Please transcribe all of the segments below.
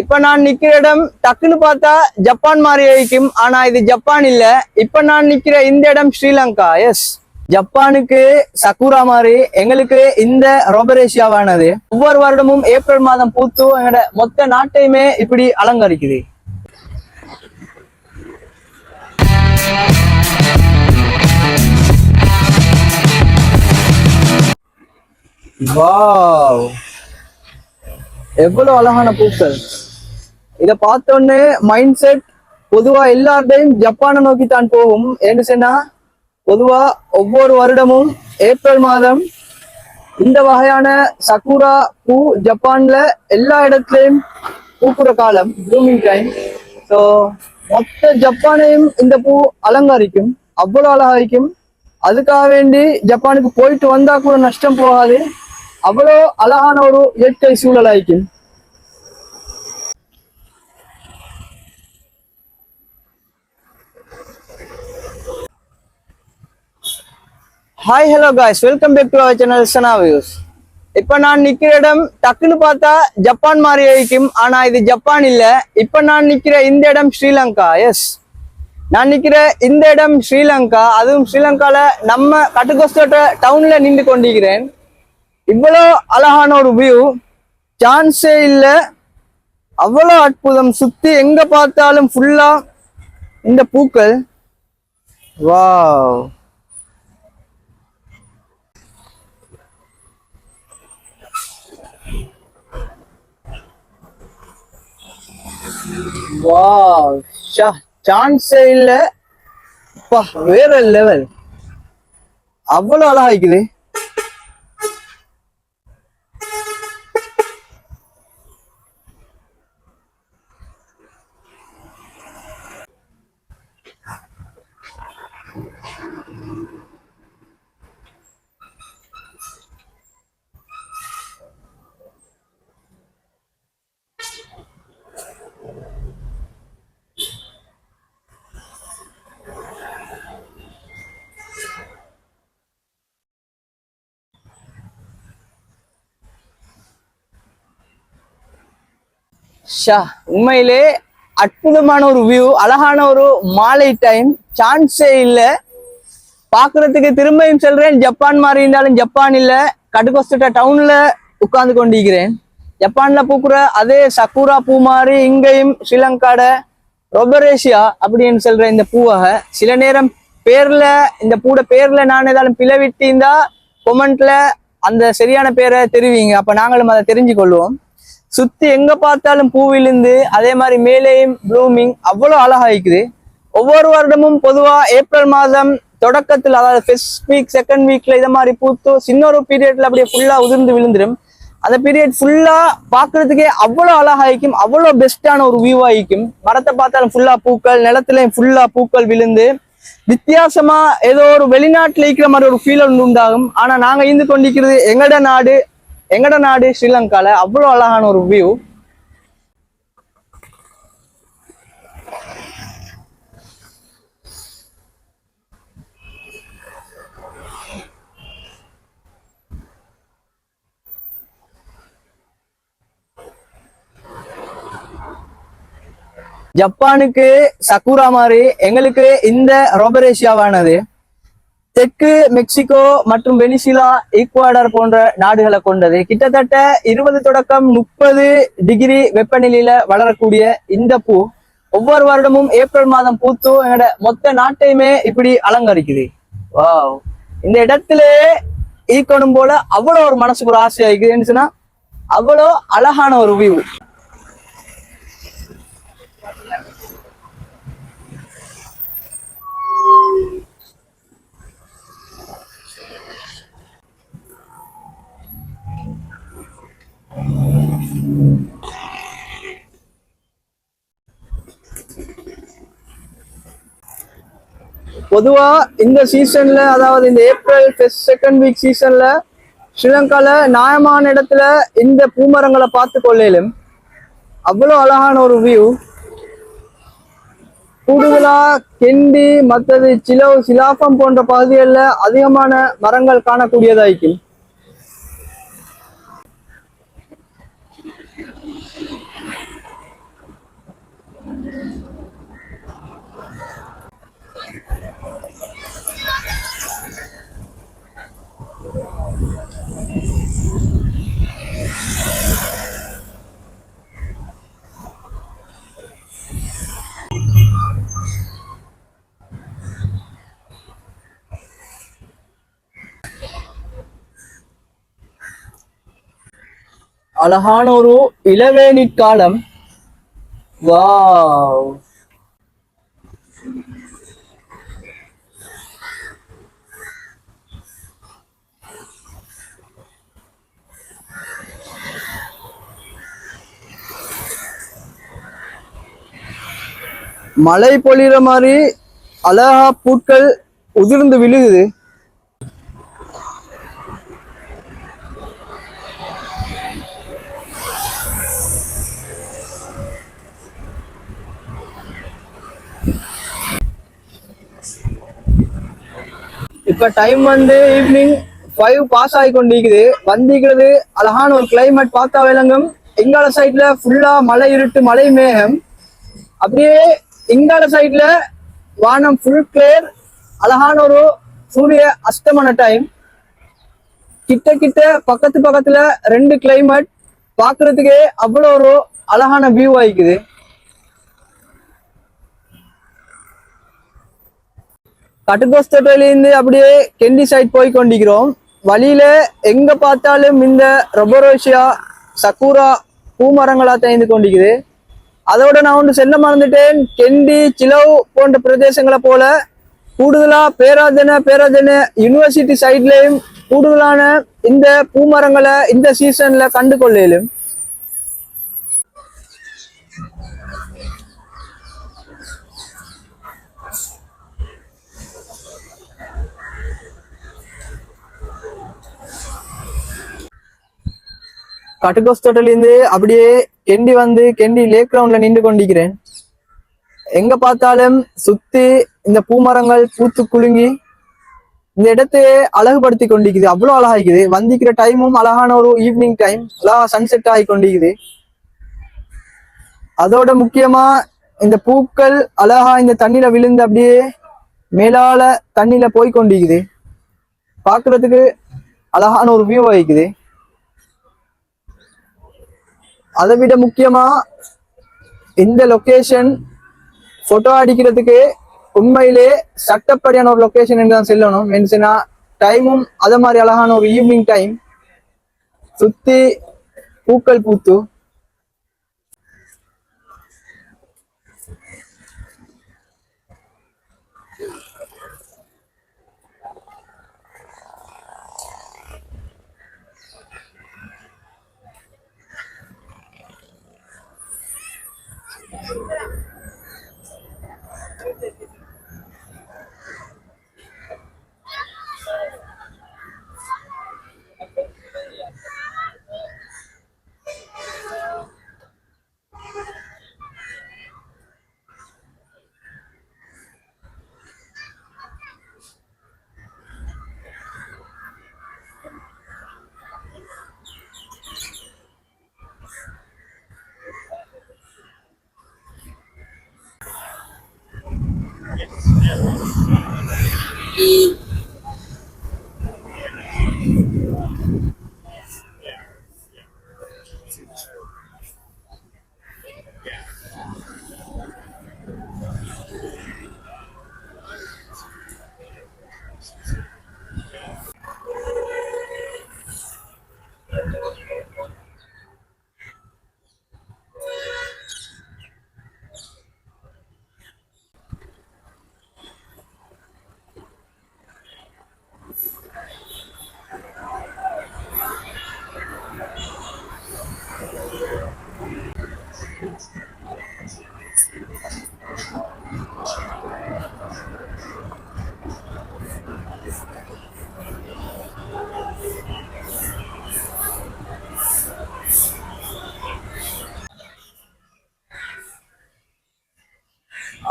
இப்ப நான் நிக்கிற இடம் டக்குன்னு பார்த்தா ஜப்பான் மாதிரி இருக்கும் ஆனா இது ஜப்பான் இல்ல. இப்ப நான் நிக்கிற இந்த இடம் ஸ்ரீலங்கா. எஸ் ஜப்பானுக்கு சக்குரா மாதிரி எங்களுக்கு இந்த ரொபரேஷியாவானது. ஒவ்வொரு வருடமும் ஏப்ரல் மாதம் பூத்து எங்களோட மொத்த நாட்டையுமே இப்படி அலங்கரிக்குது. வாவ் எவ்வளவு அழகான பூக்கள். இத பார்த்தோன்னே மைண்ட் செட் பொதுவா எல்லார்டையும் ஜப்பானை நோக்கி தான் போகும். ஏன்னு சொன்னா பொதுவா ஒவ்வொரு வருடமும் ஏப்ரல் மாதம் இந்த வகையான சக்குரா பூ ஜப்பான்ல எல்லா இடத்துலயும் பூக்குற காலம் ப்ளூமிங் டைம் ஸோ மொத்த ஜப்பானையும் இந்த பூ அலங்கரிக்கும் அவ்வளவு அழகாரிக்கும் அதுக்காக வேண்டி ஜப்பானுக்கு போயிட்டு வந்தா கூட நஷ்டம் போகாது. அவ்வளோ அழகான ஒரு இயற்கை சூழல் hi hello guys welcome back to our channel Sana views இப்போ நான் நிற்கிற இடம் டக்குன்னு பார்த்தா ஜப்பான் மாதிரி இருக்கும் ஆனால் இது ஜப்பான் இல்லை. இப்போ நான் நிற்கிற இந்த இடம் ஸ்ரீலங்கா. எஸ் நான் நிற்கிற இந்த இடம் ஸ்ரீலங்கா. அதுவும் ஸ்ரீலங்காவில் நம்ம கட்டுக்கோஸ்தோட்ட டவுனில் நின்று கொண்டிருக்கிறேன். இவ்வளோ அழகான ஒரு வியூ சான்ஸே இல்லை. அவ்வளோ அற்புதம். சுற்றி எங்கே பார்த்தாலும் ஃபுல்லாக இந்த பூக்கள். Wow wow. ஷா சான்ஸே இல்ல. வேற லெவல் அவ்வளவு அழகா இருக்குது ஷா. உண்மையிலே அற்புதமான ஒரு வியூ அழகான ஒரு மாலை டைம் சான்ஸே இல்ல. பாக்குறதுக்கு திரும்பியும் சொல்றேன். ஜப்பான் மாதிரி இருந்தாலும் ஜப்பான் இல்லை. கடுகொஸ்ட டவுன்ல உட்கார்ந்து கொண்டிருக்கிறேன். ஜப்பான்ல பூக்குற அதே சக்குரா பூ மாதிரி இங்கேயும் ஸ்ரீலங்காட ரொபரேஷியா அப்படின்னு சொல்ற இந்த பூவகை. சில நேரம் பேர்ல இந்த பூட பேர்ல நான் ஏதாலும் பிளவிட்டிருந்தா கொமெண்ட்ல அந்த சரியான பேரை தெரிவிங்க. அப்ப நாங்களும் அதை தெரிஞ்சு கொள்வோம் சுத்தி எங்க பார்த்தாலும் பூ விழுந்து அதே மாதிரி மேலேயும் ப்ளூமிங் அவ்வளவு அழகா இருக்குது. ஒவ்வொரு வருடமும் பொதுவா ஏப்ரல் மாதம் தொடக்கத்தில் அதாவது ஃபர்ஸ்ட் வீக் செகண்ட் வீக்ல இதை மாதிரி பூத்து சின்ன ஒரு பீரியட்ல அப்படியே ஃபுல்லா உதிர்ந்து விழுந்துடும். அந்த பீரியட் ஃபுல்லா பாக்குறதுக்கே அவ்வளவு அழகாயிக்கும் அவ்வளவு பெஸ்டான ஒரு வியூ ஆயிக்கும் மரத்தை பார்த்தாலும் ஃபுல்லா பூக்கள் நிலத்திலையும் ஃபுல்லா பூக்கள் விழுந்து வித்தியாசமா ஏதோ ஒரு வெளிநாட்டுல இருக்கிற மாதிரி ஒரு ஃபீல் ஒன்று உண்டாகும். ஆனா நாங்க இருந்து கொண்டிருக்கிறது எங்கட நாடு எங்கட நாடு? ஸ்ரீலங்கால. அவ்வளவு அழகான ஒரு வியூ ஜப்பானுக்கு சக்குரா மாதிரி எங்களுக்கு இந்த ரொபரேஷியாவானது. தெற்கு மெக்சிகோ மற்றும் வெனிசிலா ஈக்குவாடர் போன்ற நாடுகளை கொண்டது. கிட்டத்தட்ட இருபது தொடக்கம் முப்பது டிகிரி வெப்பநிலையில வளரக்கூடிய இந்த பூ ஒவ்வொரு வருடமும் ஏப்ரல் மாதம் பூத்து எங்களோட மொத்த நாட்டையுமே இப்படி அலங்கரிக்குது. வாவ். இந்த இடத்திலே ஈக்கணும் போல அவ்வளவு ஒரு மனசுக்கு ஒரு ஆசையா இருக்குதுன்னு சொன்னா அவ்வளோ அழகான ஒரு வியூ பொதுவா இந்த சீசன்ல அதாவது இந்த ஏப்ரல் ஃபர்ஸ்ட் செகண்ட் வீக் சீசன்ல ஸ்ரீலங்கால நியாயமான இடத்துல இந்த பூமரங்களை பார்த்து கொள்ளையிலும் அவ்வளவு அழகான ஒரு வியூ கூடுதலா கெண்டி மற்றது சிலோ சிலாப்பம் போன்ற பகுதிகளில் அதிகமான மரங்கள் காணக்கூடியதாய்க்கும். அழகான ஒரு இளவேனிற் காலம் மழை பொழிகிற மாதிரி அழகா பூட்கள் உதிர்ந்து விழுகுது. இப்ப டைம் வந்து ஈவினிங் ஃபைவ் பாஸ் ஆகி கொண்டிருக்குது. வந்திருக்கிறது அழகான ஒரு கிளைமேட் பார்த்தா விளங்கும். எங்கால சைட்ல ஃபுல்லா மலை இருட்டு மலை மேகம். அப்படியே இங்கால சைட்ல வானம் ஃபுல் கிளியர் அழகான ஒரு சூரிய அஸ்தமன டைம் கிட்ட கிட்ட பக்கத்து பக்கத்துல ரெண்டு கிளைமேட் பாக்குறதுக்கே அவ்வளோ ஒரு அழகான வியூ ஆயிக்குது கட்டுக்கோஸ்தட்டிலிருந்து அப்படியே கெண்டி சைட் போய் கொண்டிருக்கிறோம். வழியில எங்க பார்த்தாலும் இந்த ரொபரோஷியா சக்கூரா பூமரங்களா தேய்ந்து கொண்டிருக்குது. அதோட நான் ஒன்று செல்ல மறந்துட்டேன். கெண்டி சிலவ் போன்ற பிரதேசங்களை போல கூடுதலா பேராதன பேராதன யூனிவர்சிட்டி சைட்லயும் கூடுதலான இந்த பூமரங்களை இந்த சீசன்ல கண்டு கொள்ளையிலும். கட்டுக்கோஸ் தொட்டிலிருந்து அப்படியே கெண்டி வந்து கெண்டி லேக் கிரவுண்ட்ல நின்று கொண்டிருக்கிறேன். எங்க பார்த்தாலும் சுத்தி இந்த பூமரங்கள் பூத்து குலுங்கி இந்த இடத்தையே அழகுபடுத்தி கொண்டிருக்குது. அவ்வளவு அழகாய்க்குது வந்திக்கிற டைமும் அழகான ஒரு ஈவினிங் டைம் அழகா சன்செட் ஆகி கொண்டிருக்குது. அதோட முக்கியமா இந்த பூக்கள் அழகா இந்த தண்ணியில விழுந்து அப்படியே மேலால தண்ணியில போய் கொண்டிருக்குது. பாக்குறதுக்கு அழகான ஒரு வியூ ஆகிக்குது அதை விட முக்கியமா இந்த லொக்கேஷன் போட்டோ அடிக்கிறதுக்கு உண்மையிலே சட்டப்படியான ஒரு லொக்கேஷன் என்று தான் செல்லணும். என்னச்சுன்னா டைமும் அதே மாதிரி அழகான ஒரு ஈவினிங் டைம் சுத்தி பூக்கள் பூத்து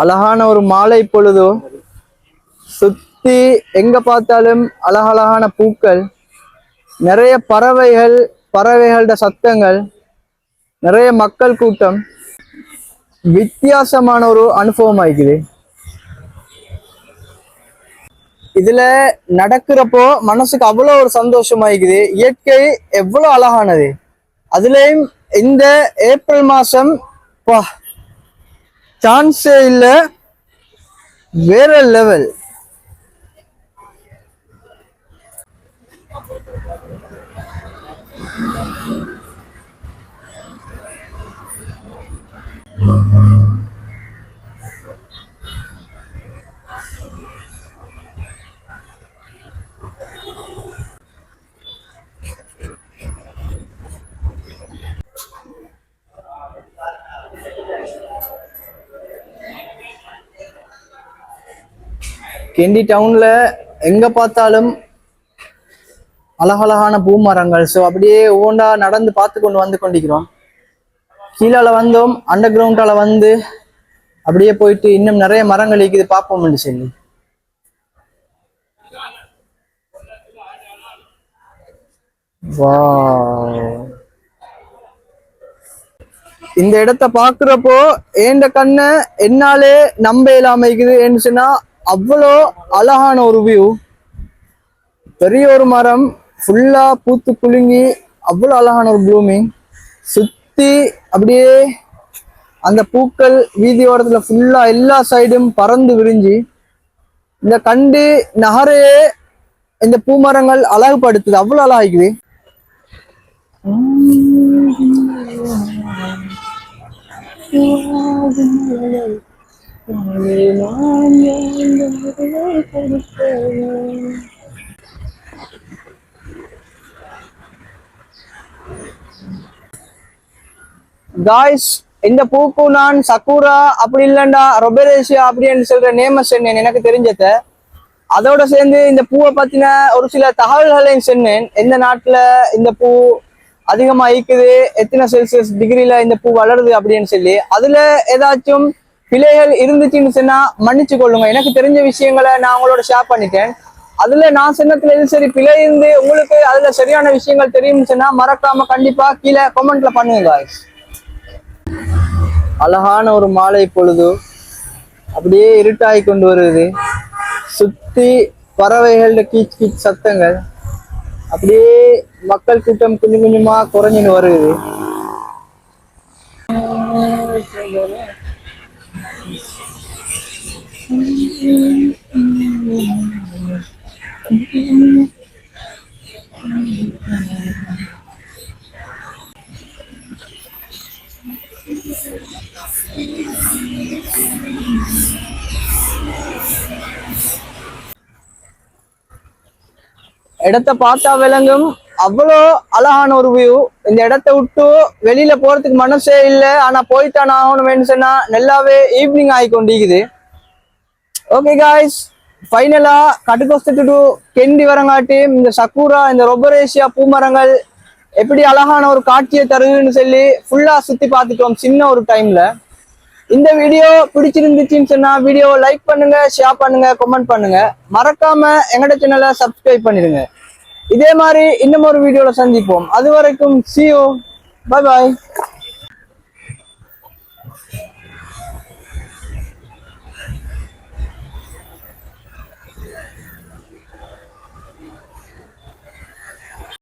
அழகான ஒரு மாலை பொழுதோ சுத்தி எங்க பார்த்தாலும் அழகழகான பூக்கள் நிறைய பறவைகள் பறவைகளோட சத்தங்கள் நிறைய மக்கள் கூட்டம். வித்தியாசமான ஒரு அனுபவம் ஆயிக்குது. இதுல நடக்கிறப்போ மனசுக்கு அவ்வளோ ஒரு சந்தோஷமாயிக்குது இயற்கை எவ்வளோ அழகானது. அதுலேயும் இந்த ஏப்ரல் மாசம் சான்ஸே இல்லை வேற லெவல் கெண்டி டவுன்ல எங்க பார்த்தாலும் அழகழகான பூமரங்கள். ஸோ அப்படியே ஓண்டா நடந்து பார்த்து கொண்டு வந்து கொண்டிருக்கிறோம். கீழால வந்தோம் அண்டர் கிரவுண்டால வந்து அப்படியே போயிட்டு இன்னும் நிறைய மரங்கள் இருக்குது பார்ப்போம்னு சொல்லி. வா இந்த இடத்த பாக்குறப்போ ஏண்ட கண்ணை என்னாலே நம்ப இல்லாம இருக்குது ஏன்னு சொன்னா அவ்வளோ அழகான ஒரு வியூ பெரிய ஒரு மரம் ஃபுல்லா பூத்து குலுங்கி அவ்வளோ அழகான ஒரு ப்ளூமிங் சுத்தி அப்படியே அந்த பூக்கள் வீதியோரத்துல ஃபுல்லா எல்லா சைடும் பறந்து விரிஞ்சு இந்த கண்டு நகரையே இந்த பூமரங்கள் அழகுபடுத்துது. அவ்வளோ அழகாக்குது காய்ஸ் இந்த பூக்கு நான் சக்கூரா அப்படி இல்லைண்டா ரொபேரேஷியா அப்படின்னு சொல்ற நேம சொன்னேன் எனக்கு தெரிஞ்சத அதோட சேர்ந்து இந்த பூவை பத்தின ஒரு சில தகவல்களையும் சொன்னேன். எந்த நாட்டுல இந்த பூ அதிகமா ஈக்குது எத்தனை செல்சியஸ் டிகிரில இந்த பூ வளருது அப்படின்னு சொல்லி அதுல ஏதாச்சும் பிழைகள் இருந்துச்சுன்னு சொன்னா மன்னிச்சு கொள்ளுங்க. எனக்கு தெரிஞ்ச விஷயங்களை நான் உங்களோட ஷேர் பண்ணிட்டேன். அதுல நான் சின்னத்துல எது சரி? பிழை இருந்து உங்களுக்கு அதுல சரியான விஷயங்கள் தெரியும்னு சொன்னா மறக்காம கண்டிப்பா கீழே கமெண்ட்ல பண்ணுங்க அழகான ஒரு மாலை பொழுது அப்படியே இருட்டாகி கொண்டு வருது. சுத்தி பறவைகளோட கீச் கீச் சத்தங்கள் அப்படியே மக்கள் கூட்டம் கொஞ்சம் கொஞ்சமா குறைஞ்சின்னு வருது. இடத்த பார்த்தா விளங்கும். அவ்வளோ அழகான ஒரு வியூ இந்த இடத்த விட்டு வெளியில போறதுக்கு மனசே இல்லை. ஆனா போய்த்தான் ஆகணும்னு சொன்னா நல்லாவே ஈவினிங் ஆகி கொண்டிருக்குது ஓகே காய்ஸ் ஃபைனலா கட்டுக்கோஸ்து டு கெண்டி வரங்காட்டி இந்த சக்கூரா இந்த ரொபரேஷியா பூமரங்கள் எப்படி அழகான ஒரு காட்சியை தருதுன்னு சொல்லி ஃபுல்லா சுத்தி பார்த்துட்டோம் சின்ன ஒரு டைம்ல இந்த வீடியோ பிடிச்சிருந்துச்சுன்னு சொன்னா வீடியோ லைக் பண்ணுங்க ஷேர் பண்ணுங்க கமெண்ட் பண்ணுங்க. மறக்காம எங்கட சேனலை சப்ஸ்கிரைப் பண்ணிடுங்க. இதே மாதிரி இன்னும் ஒரு வீடியோல சந்திப்போம். அது வரைக்கும் சியோ you. பாய்